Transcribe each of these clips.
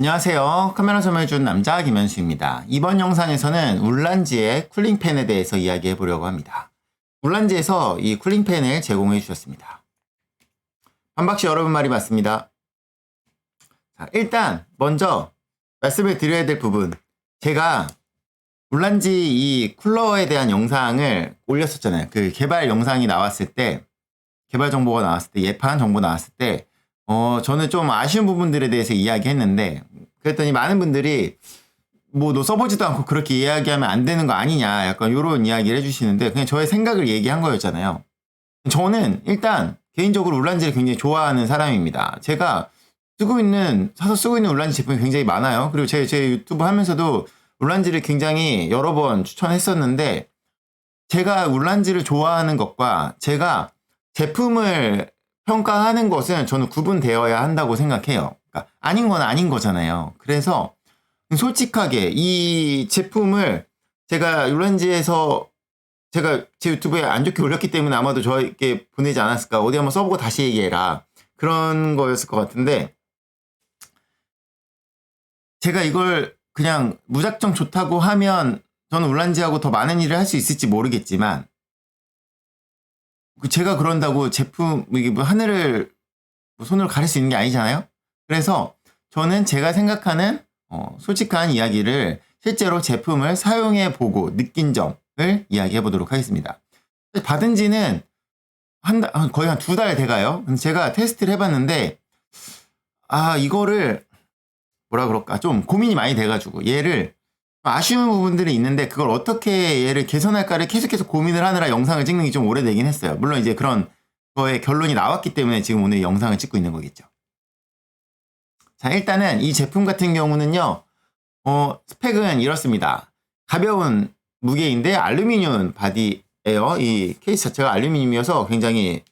안녕하세요. 카메라 설명해준 남자 김현수입니다. 이번 영상에서는 울란지의 쿨링팬에 대해서 이야기해 보려고 합니다. 울란지에서 이 쿨링팬을 제공해 주셨습니다. 한박씨 여러분 말이 맞습니다. 자, 일단 먼저 말씀을 드려야 될 부분. 제가 울란지 이 쿨러에 대한 영상을 올렸었잖아요. 그 개발 영상이 나왔을 때, 개발 정보가 나왔을 때, 예판 정보 나왔을 때, 어, 저는 좀 아쉬운 부분들에 대해서 이야기했는데, 그랬더니 많은 분들이, 뭐, 너 써보지도 않고 그렇게 이야기하면 안 되는 거 아니냐, 약간 요런 이야기를 해주시는데, 그냥 저의 생각을 얘기한 거였잖아요. 저는 일단, 개인적으로 울란지를 굉장히 좋아하는 사람입니다. 제가 쓰고 있는, 사서 쓰고 있는 울란지 제품이 굉장히 많아요. 그리고 제, 제 유튜브 하면서도 울란지를 굉장히 여러 번 추천했었는데, 제가 울란지를 좋아하는 것과 제가 제품을 평가하는 것은 저는 구분되어야 한다고 생각해요. 그러니까 아닌 건 아닌 거잖아요. 그래서 솔직하게 이 제품을 제가 율란지에서 제가 제 유튜브에 안 좋게 올렸기 때문에 아마도 저에게 보내지 않았을까. 어디 한번 써보고 다시 얘기해라. 그런 거였을 것 같은데 제가 이걸 그냥 무작정 좋다고 하면 저는 울란지하고 더 많은 일을 할 수 있을지 모르겠지만 그 제가 그런다고 제품 뭐 하늘을 뭐 손으로 가릴 수 있는 게 아니잖아요. 그래서 저는 제가 생각하는 어, 솔직한 이야기를 실제로 제품을 사용해 보고 느낀 점을 이야기해 보도록 하겠습니다. 받은 지는 한 달, 거의 한 두 달 돼가요. 제가 테스트를 해봤는데, 아, 이거를, 뭐라 그럴까, 좀 고민이 많이 돼가지고, 얘를 아쉬운 부분들이 있는데 그걸 어떻게 얘를 개선할까를 계속해서 고민을 하느라 영상을 찍는 게 좀 오래되긴 했어요. 물론 이제 그런 거의 결론이 나왔기 때문에 지금 오늘 영상을 찍고 있는 거겠죠. 자, 일단은 이 제품 같은 경우는요, 어, 스펙은 이렇습니다. 가벼운 무게인데 알루미늄 바디예요. 이 케이스 자체가 알루미늄이어서 굉장히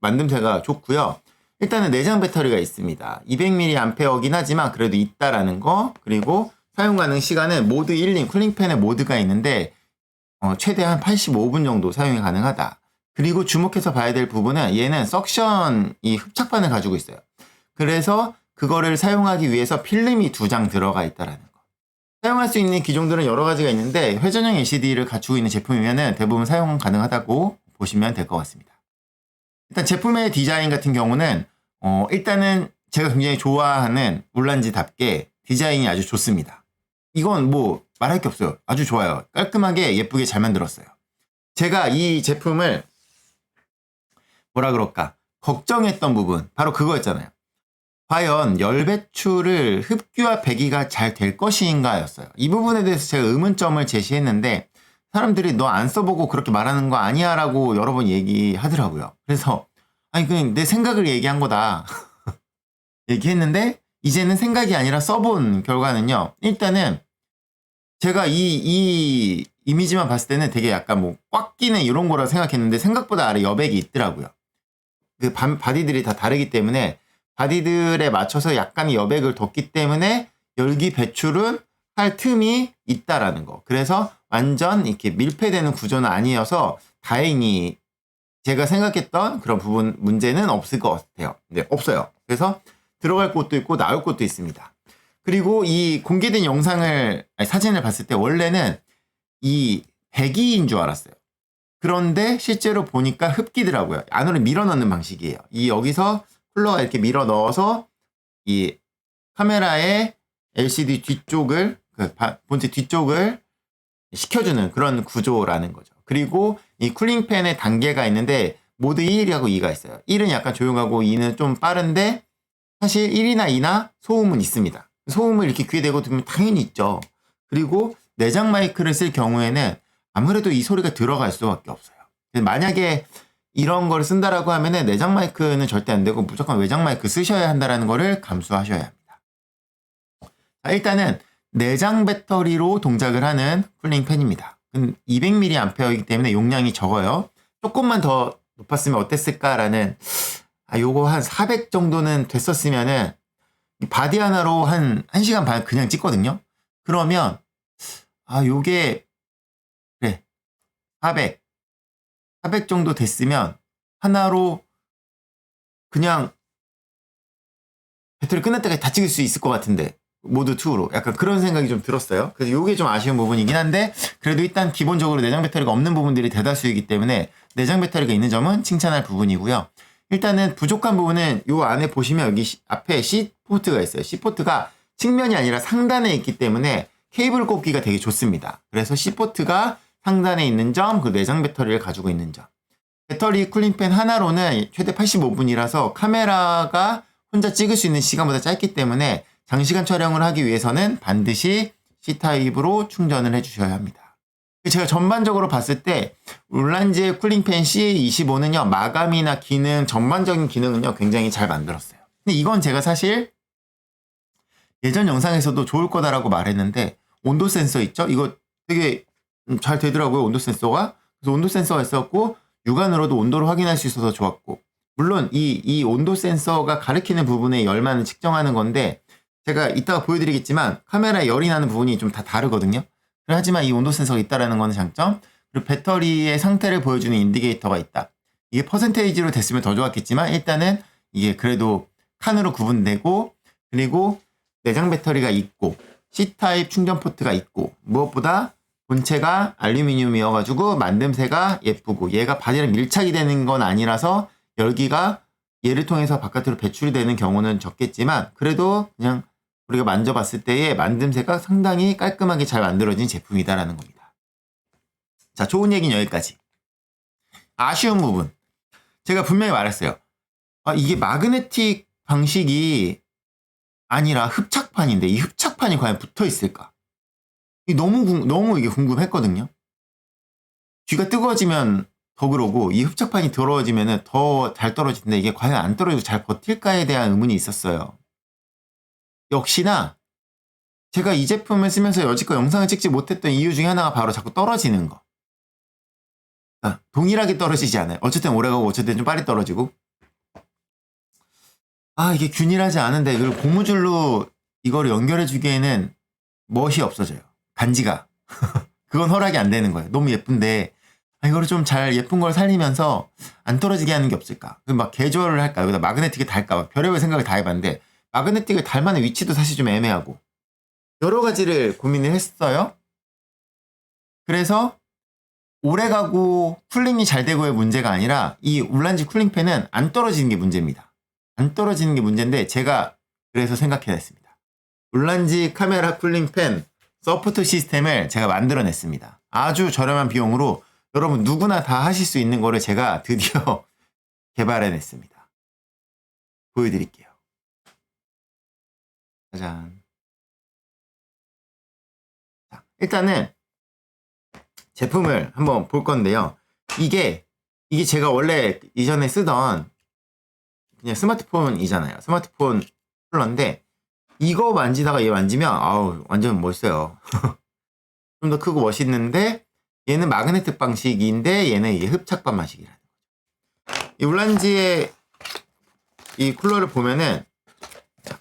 만듦새가 좋고요. 일단은 내장 배터리가 있습니다. 200mAh긴 하지만 그래도 있다라는 거. 그리고 사용 가능 시간은 모드 1링 쿨링팬의 모드가 있는데 어, 최대한 85분 정도 사용이 가능하다. 그리고 주목해서 봐야 될 부분은 얘는 석션 이 흡착반을 가지고 있어요. 그래서 그거를 사용하기 위해서 필름이 두 장 들어가 있다라는 거. 사용할 수 있는 기종들은 여러 가지가 있는데 회전형 LCD를 갖추고 있는 제품이면 대부분 사용 가능하다고 보시면 될 것 같습니다. 일단 제품의 디자인 같은 경우는 어, 일단은 제가 굉장히 좋아하는 울란지답게 디자인이 아주 좋습니다. 이건 뭐 말할 게 없어요. 아주 좋아요. 깔끔하게 예쁘게 잘 만들었어요. 제가 이 제품을 뭐라 그럴까 걱정했던 부분 바로 그거였잖아요. 과연 열 배출을 흡기와 배기가 잘 될 것인가였어요. 이 부분에 대해서 제가 의문점을 제시했는데 사람들이 너 안 써보고 그렇게 말하는 거 아니야라고 여러 번 얘기하더라고요. 그래서 아니 그냥 내 생각을 얘기한 거다 얘기했는데 이제는 생각이 아니라 써본 결과는요. 일단은 제가 이, 이 이미지만 봤을 때는 되게 약간 뭐 꽉 끼는 이런 거라 생각했는데 생각보다 아래 여백이 있더라고요. 그 바디들이 다 다르기 때문에 바디들에 맞춰서 약간의 여백을 뒀기 때문에 열기 배출은 할 틈이 있다라는 거. 그래서 완전 이렇게 밀폐되는 구조는 아니어서 다행히 제가 생각했던 그런 부분 문제는 없을 것 같아요. 네, 없어요. 그래서 들어갈 곳도 있고 나올 곳도 있습니다. 그리고 이 공개된 영상을 아니, 사진을 봤을 때 원래는 이 배기인 줄 알았어요. 그런데 실제로 보니까 흡기더라고요. 안으로 밀어 넣는 방식이에요. 이 여기서 쿨러가 이렇게 밀어 넣어서 이 카메라의 LCD 뒤쪽을 그 본체 뒤쪽을 식혀주는 그런 구조라는 거죠. 그리고 이 쿨링팬의 단계가 있는데 모드 1하고 2가 있어요. 1은 약간 조용하고 2는 좀 빠른데 사실 1이나 2나 소음은 있습니다. 소음을 이렇게 귀에 대고 들으면 당연히 있죠. 그리고 내장 마이크를 쓸 경우에는 아무래도 이 소리가 들어갈 수밖에 없어요. 만약에 이런 걸 쓴다라고 하면은 내장 마이크는 절대 안 되고 무조건 외장 마이크 쓰셔야 한다라는 거를 감수하셔야 합니다. 자, 일단은 내장 배터리로 동작을 하는 쿨링 팬입니다. 200mAh이기 때문에 용량이 적어요. 조금만 더 높았으면 어땠을까라는 아 요거 한 400 정도는 됐었으면은 바디 하나로 한 1시간 반 그냥 찍거든요. 그러면 아 요게 그래 400 400 정도 됐으면 하나로 그냥 배터리 끝날 때까지 다 찍을 수 있을 것 같은데 모드 2로 약간 그런 생각이 좀 들었어요. 그래서 이게 좀 아쉬운 부분이긴 한데 그래도 일단 기본적으로 내장 배터리가 없는 부분들이 대다수이기 때문에 내장 배터리가 있는 점은 칭찬할 부분이고요. 일단은 부족한 부분은 요 안에 보시면 여기 시- 앞에 C 포트가 있어요. C 포트가 측면이 아니라 상단에 있기 때문에 케이블 꽂기가 되게 좋습니다. 그래서 C 포트가 상단에 있는 점, 그 내장 배터리를 가지고 있는 점. 배터리 쿨링팬 하나로는 최대 85분이라서 카메라가 혼자 찍을 수 있는 시간보다 짧기 때문에 장시간 촬영을 하기 위해서는 반드시 C타입으로 충전을 해주셔야 합니다. 제가 전반적으로 봤을 때 울란지의 쿨링팬 CA25는요 마감이나 기능 전반적인 기능은요 굉장히 잘 만들었어요. 근데 이건 제가 사실 예전 영상에서도 좋을 거다라고 말했는데 온도 센서 있죠? 이거 되게 음, 잘 되더라고요 온도 센서가. 그래서 온도 센서가 있었고 육안으로도 온도를 확인할 수 있어서 좋았고 물론 이, 이 온도 센서가 가리키는 부분의 열만을 측정하는 건데 제가 이따가 보여드리겠지만 카메라에 열이 나는 부분이 좀 다 다르거든요. 하지만 이 온도 센서가 있다라는 건 장점. 그리고 배터리의 상태를 보여주는 인디게이터가 있다. 이게 퍼센테이지로 됐으면 더 좋았겠지만 일단은 이게 그래도 칸으로 구분되고 그리고 내장 배터리가 있고 C타입 충전 포트가 있고 무엇보다 본체가 알루미늄이어가지고 만듦새가 예쁘고 얘가 바디랑 밀착이 되는 건 아니라서 열기가 얘를 통해서 바깥으로 배출이 되는 경우는 적겠지만 그래도 그냥 우리가 만져봤을 때의 만듦새가 상당히 깔끔하게 잘 만들어진 제품이다라는 겁니다. 자, 좋은 얘기는 여기까지. 아쉬운 부분. 제가 분명히 말했어요. 아, 이게 마그네틱 방식이 아니라 흡착판인데 이 흡착판이 과연 붙어 있을까? 이 너무 궁- 너무 이게 궁금했거든요. 귀가 뜨거워지면 더 그러고 이 흡착판이 더러워지면 더 잘 떨어지는데 이게 과연 안 떨어지고 잘 버틸까에 대한 의문이 있었어요. 역시나 제가 이 제품을 쓰면서 여지껏 영상을 찍지 못했던 이유 중에 하나가 바로 자꾸 떨어지는 거. 아, 동일하게 떨어지지 않아요. 어쨌든 오래가고 어쨌든 좀 빨리 떨어지고. 아 이게 균일하지 않은데 그리고 고무줄로 이거를 연결해 주기에는 멋이 없어져요. 간지가. 그건 허락이 안 되는 거예요. 너무 예쁜데 아, 이거를 좀 잘 예쁜 걸 살리면서 안 떨어지게 하는 게 없을까? 그럼 막 개조를 할까? 여기다 마그네틱을 달까? 막 별의별 생각을 다 해봤는데 마그네틱을 달 만한 위치도 사실 좀 애매하고 여러 가지를 고민을 했어요. 그래서 오래가고 쿨링이 잘 되고의 문제가 아니라 이 울란지 쿨링팬은 안 떨어지는 게 문제입니다. 안 떨어지는 게 문제인데 제가 그래서 생각해냈습니다. 울란지 카메라 쿨링팬 서포트 시스템을 제가 만들어냈습니다. 아주 저렴한 비용으로 여러분 누구나 다 하실 수 있는 거를 제가 드디어 개발해냈습니다. 보여드릴게요. 짜잔. 자, 일단은 제품을 한번 볼 건데요. 이게 이게 제가 원래 이전에 쓰던 그냥 스마트폰이잖아요. 스마트폰 쿨러인데 이거 만지다가 얘 만지면 아우 완전 멋있어요. 좀 더 크고 멋있는데 얘는 마그네틱 방식인데 얘는 이게 흡착반 방식이라는 거죠. 이 울란지의 이 쿨러를 보면은 자,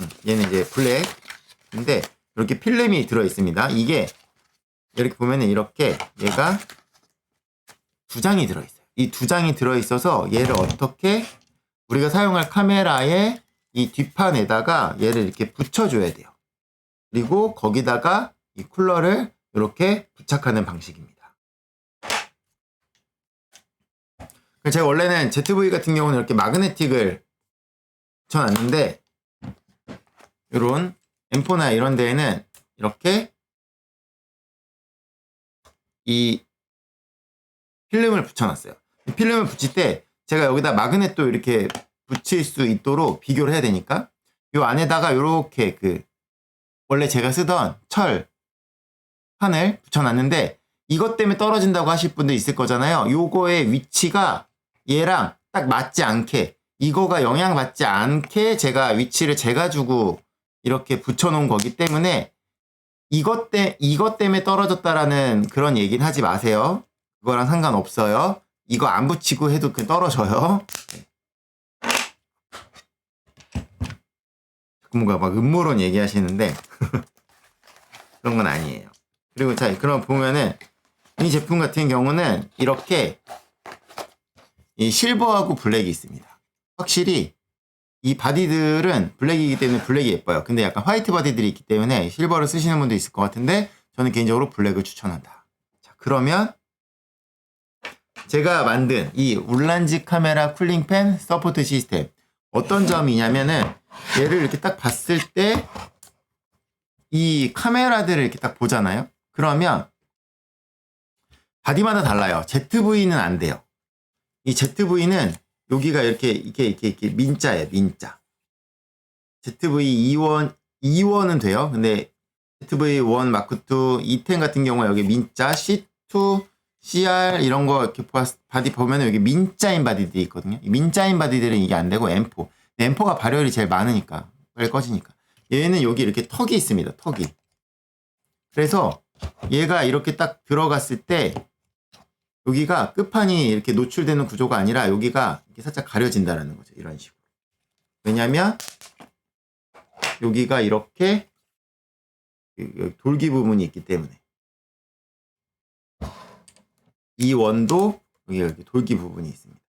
음, 얘는 이제 블랙인데 이렇게 필름이 들어 있습니다. 이게 이렇게 보면은 이렇게 얘가 두 장이 들어 있어요. 이 두 장이 들어 있어서 얘를 어떻게 우리가 사용할 카메라의 이 뒷판에다가 얘를 이렇게 붙여줘야 돼요. 그리고 거기다가 이 쿨러를 이렇게 부착하는 방식입니다. 제가 원래는 ZV 같은 경우는 이렇게 마그네틱을 붙여놨는데 이런 M4나 이런 데에는 이렇게 이 필름을 붙여놨어요. 이 필름을 붙일 때 제가 여기다 마그넷도 이렇게 붙일 수 있도록 비교를 해야 되니까 이 안에다가 이렇게 그 원래 제가 쓰던 철 판을 붙여놨는데 이것 때문에 떨어진다고 하실 분도 있을 거잖아요. 요거의 위치가 얘랑 딱 맞지 않게 이거가 영향받지 않게 제가 위치를 재가지고 이렇게 붙여놓은 거기 때문에 이것 때 이것 때문에 떨어졌다라는 그런 얘기는 하지 마세요. 그거랑 상관없어요. 이거 안 붙이고 해도 그 떨어져요. 뭔가 막 음모론 얘기하시는데 그런 건 아니에요. 그리고 자 그럼 보면은 이 제품 같은 경우는 이렇게 이 실버하고 블랙이 있습니다. 확실히 이 바디들은 블랙이기 때문에 블랙이 예뻐요. 근데 약간 화이트 바디들이 있기 때문에 실버를 쓰시는 분도 있을 것 같은데 저는 개인적으로 블랙을 추천한다. 자, 그러면 제가 만든 이 울란지 카메라 쿨링팬 서포트 시스템 어떤 점이냐면은 얘를 이렇게 딱 봤을 때 이 카메라들을 이렇게 딱 보잖아요. 그러면 바디마다 달라요. ZV는 안 돼요. 이 ZV는 여기가 이렇게 이렇게 이렇게 이렇게 민자예요. 민자. ZV 2원 2원은 돼요. 근데 ZV1 마크 2 E10 같은 경우에 여기 민자 C2 CR 이런 거 이렇게 보았- 바디 보면은 여기 민자인 바디들이 있거든요. 이 민자인 바디들은 이게 안 되고 M4. M4가 발열이 제일 많으니까 빨리 꺼지니까. 얘는 여기 이렇게 턱이 있습니다. 턱이. 그래서 얘가 이렇게 딱 들어갔을 때 여기가 끝판이 이렇게 노출되는 구조가 아니라 여기가 이렇게 살짝 가려진다라는 거죠. 이런 식으로. 왜냐면 여기가 이렇게 여기 돌기 부분이 있기 때문에 이 원도 여기 이렇게 돌기 부분이 있습니다.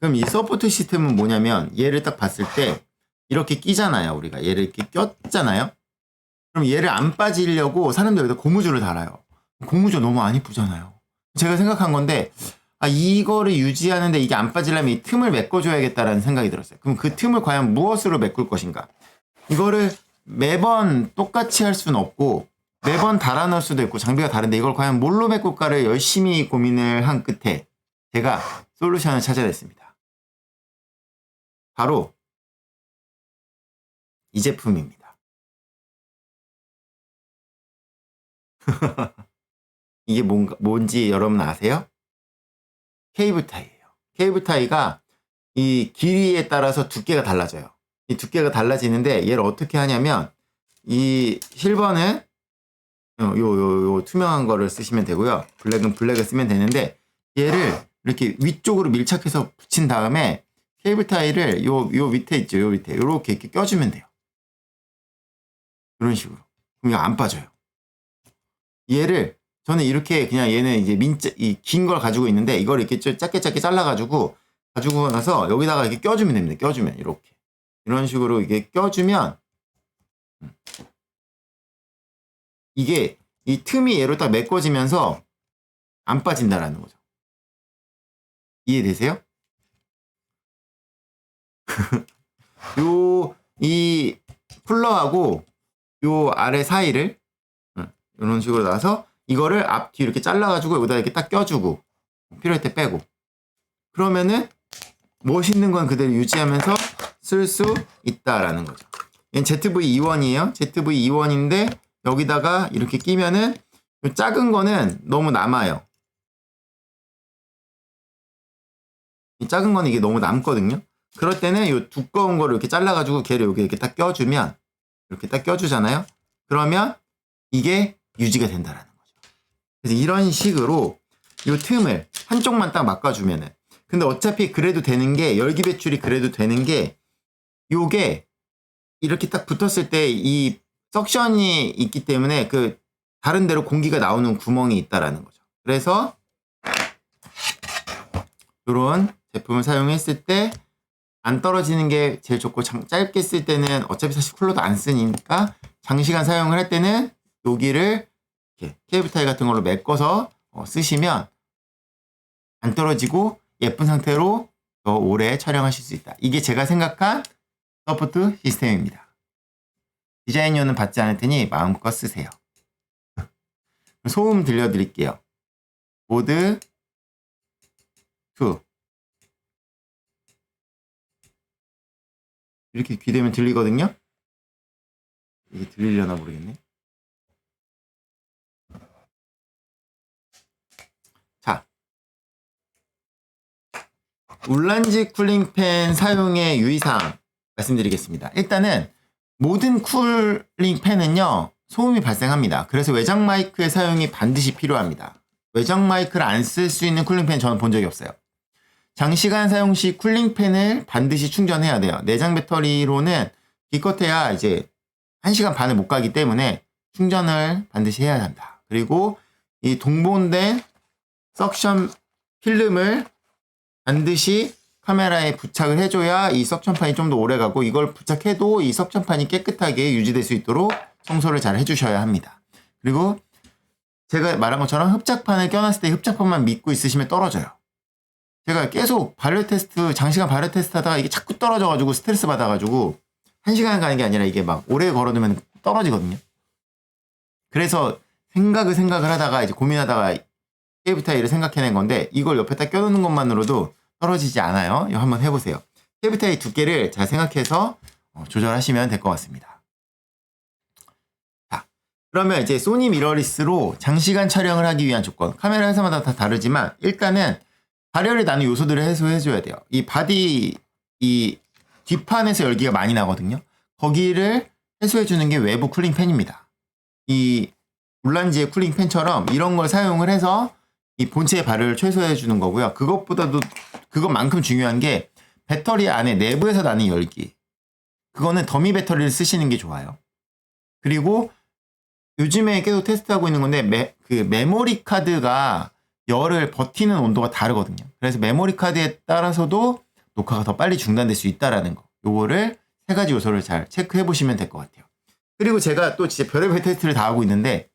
그럼 이 서포트 시스템은 뭐냐면 얘를 딱 봤을 때 이렇게 끼잖아요. 우리가 얘를 이렇게 꼈잖아요. 그럼 얘를 안 빠지려고 사람들이 여기다 고무줄을 달아요. 고무줄 너무 안 이쁘잖아요. 제가 생각한 건데 아 이거를 유지하는데 이게 안 빠지려면 이 틈을 메꿔줘야겠다라는 생각이 들었어요. 그럼 그 틈을 과연 무엇으로 메꿀 것인가? 이거를 매번 똑같이 할 수는 없고 매번 달아 넣을 수도 있고 장비가 다른데 이걸 과연 뭘로 메꿀까를 열심히 고민을 한 끝에 제가 솔루션을 찾아냈습니다. 바로 이 제품입니다. 이게 뭔가, 뭔지 여러분 아세요? 케이블 타이예요. 케이블 타이가 이 길이에 따라서 두께가 달라져요. 이 두께가 달라지는데 얘를 어떻게 하냐면 이 실버는 요, 요, 요, 요 투명한 거를 쓰시면 되고요. 블랙은 블랙을 쓰면 되는데 얘를 이렇게 위쪽으로 밀착해서 붙인 다음에 케이블 타이를 요, 요 밑에 있죠. 요 밑에. 요렇게 이렇게 껴주면 돼요. 이런 식으로. 그럼 이거 안 빠져요. 얘를 저는 이렇게 그냥 얘는 이제 민자 이긴 걸 가지고 있는데 이걸 이렇게 좀 짧게 짧게 잘라가지고 가지고 나서 여기다가 이렇게 껴주면 됩니다. 껴주면 이렇게 이런 식으로 이게 껴주면 음. 이게 이 틈이 얘로 딱 메꿔지면서 안 빠진다라는 거죠. 이해되세요? 요 이 쿨러하고 요 아래 사이를 음, 이런 식으로 놔서 이거를 앞뒤 이렇게 잘라가지고 여기다 이렇게 딱 껴주고 필요할 때 빼고 그러면은 멋있는 건 그대로 유지하면서 쓸 수 있다라는 거죠. 얘는 ZV-E1이에요. ZV-E1인데 여기다가 이렇게 끼면은 요 작은 거는 너무 남아요. 이 작은 거는 이게 너무 남거든요. 그럴 때는 이 두꺼운 거를 이렇게 잘라가지고 걔를 여기 이렇게 딱 껴주면 이렇게 딱 껴주잖아요. 그러면 이게 유지가 된다라는 거죠. 그래서 이런 식으로 이 틈을 한쪽만 딱 막아주면은 근데 어차피 그래도 되는 게 열기 배출이 그래도 되는 게 요게 이렇게 딱 붙었을 때 이 석션이 있기 때문에 그 다른 데로 공기가 나오는 구멍이 있다라는 거죠. 그래서 이런 제품을 사용했을 때 안 떨어지는 게 제일 좋고 장- 짧게 쓸 때는 어차피 사실 쿨러도 안 쓰니까 장시간 사용을 할 때는 여기를 이렇게 케이블 타이 같은 걸로 메꿔서 어, 쓰시면 안 떨어지고 예쁜 상태로 더 오래 촬영하실 수 있다. 이게 제가 생각한 서포트 시스템입니다. 디자인료는 받지 않을 테니 마음껏 쓰세요. 소음 들려드릴게요. 모드 2 이렇게 귀대면 들리거든요. 이게 들리려나 모르겠네. 자, 울란지 쿨링팬 사용의 유의사항 말씀드리겠습니다. 일단은 모든 쿨링 팬은요 소음이 발생합니다. 그래서 외장 마이크의 사용이 반드시 필요합니다. 외장 마이크를 안 쓸 수 있는 쿨링팬 저는 본 적이 없어요. 장시간 사용 시 쿨링팬을 반드시 충전해야 돼요. 내장 배터리로는 기껏해야 이제 1시간 반을 못 가기 때문에 충전을 반드시 해야 한다. 그리고 이 동봉된 석션 필름을 반드시 카메라에 부착을 해줘야 이 석션판이 좀 더 오래 가고 이걸 부착해도 이 석션판이 깨끗하게 유지될 수 있도록 청소를 잘 해주셔야 합니다. 그리고 제가 말한 것처럼 흡착판을 껴놨을 때 흡착판만 믿고 있으시면 떨어져요. 제가 계속 발열 테스트, 장시간 발열 테스트 하다가 이게 자꾸 떨어져가지고 스트레스 받아가지고 한 시간 가는 게 아니라 이게 막 오래 걸어두면 떨어지거든요. 그래서 생각을 생각을 하다가 이제 고민하다가 케이블 타이를 생각해낸 건데 이걸 옆에다 껴놓는 것만으로도 떨어지지 않아요. 이거 한번 해보세요. 타이 두께를 잘 생각해서 어, 조절하시면 될 것 같습니다. 자, 그러면 이제 소니 미러리스로 장시간 촬영을 하기 위한 조건 카메라 회사마다 다 다르지만 일단은 발열이 나는 요소들을 해소해줘야 돼요. 이 바디 이 뒷판에서 열기가 많이 나거든요. 거기를 해소해주는 게 외부 쿨링 팬입니다. 이 울란지의 쿨링 팬처럼 이런 걸 사용을 해서 이 본체의 발열을 최소화해 주는 거고요. 그것보다도 그것만큼 중요한 게 배터리 안에 내부에서 나는 열기. 그거는 더미 배터리를 쓰시는 게 좋아요. 그리고 요즘에 계속 테스트하고 있는 건데 메, 그 메모리 카드가 열을 버티는 온도가 다르거든요. 그래서 메모리 카드에 따라서도 녹화가 더 빨리 중단될 수 있다라는 거. 요거를 세 가지 요소를 잘 체크해 보시면 될 것 같아요. 그리고 제가 또 진짜 별의별 테스트를 다 하고 있는데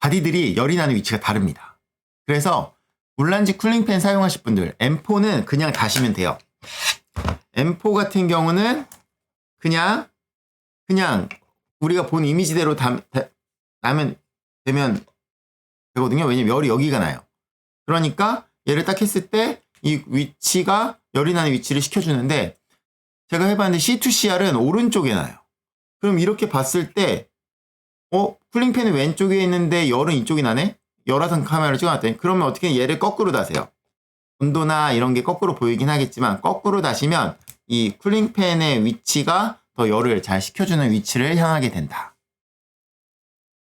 바디들이 열이 나는 위치가 다릅니다. 그래서 물란지 쿨링팬 사용하실 분들 M4는 그냥 다시면 돼요. M4 같은 경우는 그냥 그냥 우리가 본 이미지대로 다, 다, 나면 되면 되거든요. 왜냐면 열이 여기가 나요. 그러니까 얘를 딱 했을 때 이 위치가 열이 나는 위치를 시켜주는데 제가 해봤는데 C2CR은 오른쪽에 나요. 그럼 이렇게 봤을 때 어? 쿨링팬은 왼쪽에 있는데 열은 이쪽이 나네? 열화상 카메라를 찍어놨더니 그러면 어떻게 얘를 거꾸로 다세요. 온도나 이런 게 거꾸로 보이긴 하겠지만 거꾸로 다시면 이 쿨링팬의 위치가 더 열을 잘 식혀주는 위치를 향하게 된다.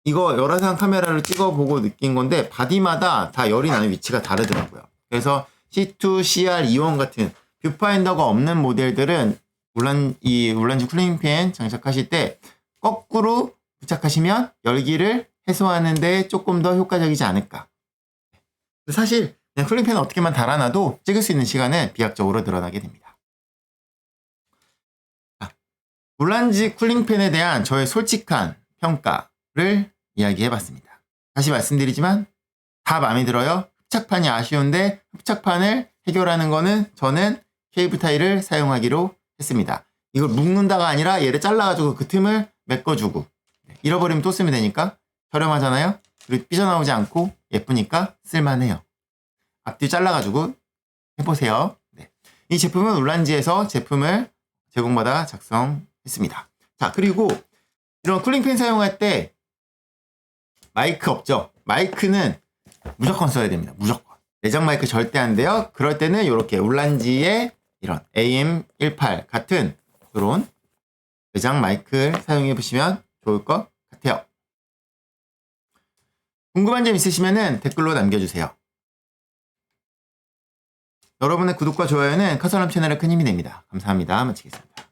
이거 열화상 카메라를 찍어보고 느낀 건데 바디마다 다 열이 나는 위치가 다르더라고요. 그래서 C2, CR, E1 같은 뷰파인더가 없는 모델들은 울란 이 울란지 쿨링팬 장착하실 때 거꾸로 부착하시면 열기를 해소하는데 조금 더 효과적이지 않을까. 사실 그냥 쿨링팬 어떻게만 달아놔도 찍을 수 있는 시간은 비약적으로 늘어나게 됩니다. 물란지 쿨링팬에 대한 저의 솔직한 평가를 이야기해봤습니다. 다시 말씀드리지만 다 마음에 들어요. 흡착판이 아쉬운데 흡착판을 해결하는 거는 저는 케이블 타이를 사용하기로 했습니다. 이걸 묶는다가 아니라 얘를 잘라가지고 그 틈을 메꿔주고 잃어버리면 또 쓰면 되니까 저렴하잖아요. 그리고 삐져나오지 않고 예쁘니까 쓸만해요. 앞뒤 잘라가지고 해보세요. 네. 이 제품은 울란지에서 제품을 제공받아 작성했습니다. 자 그리고 이런 쿨링팬 사용할 때 마이크 없죠? 마이크는 무조건 써야 됩니다. 무조건. 내장 마이크 절대 안 돼요. 그럴 때는 이렇게 울란지의 이런 AM18 같은 그런 내장 마이크를 사용해 보시면 좋을 것 같아요. 궁금한 점 있으시면 댓글로 남겨주세요. 여러분의 구독과 좋아요는 카설람 채널에 큰 힘이 됩니다. 감사합니다. 마치겠습니다.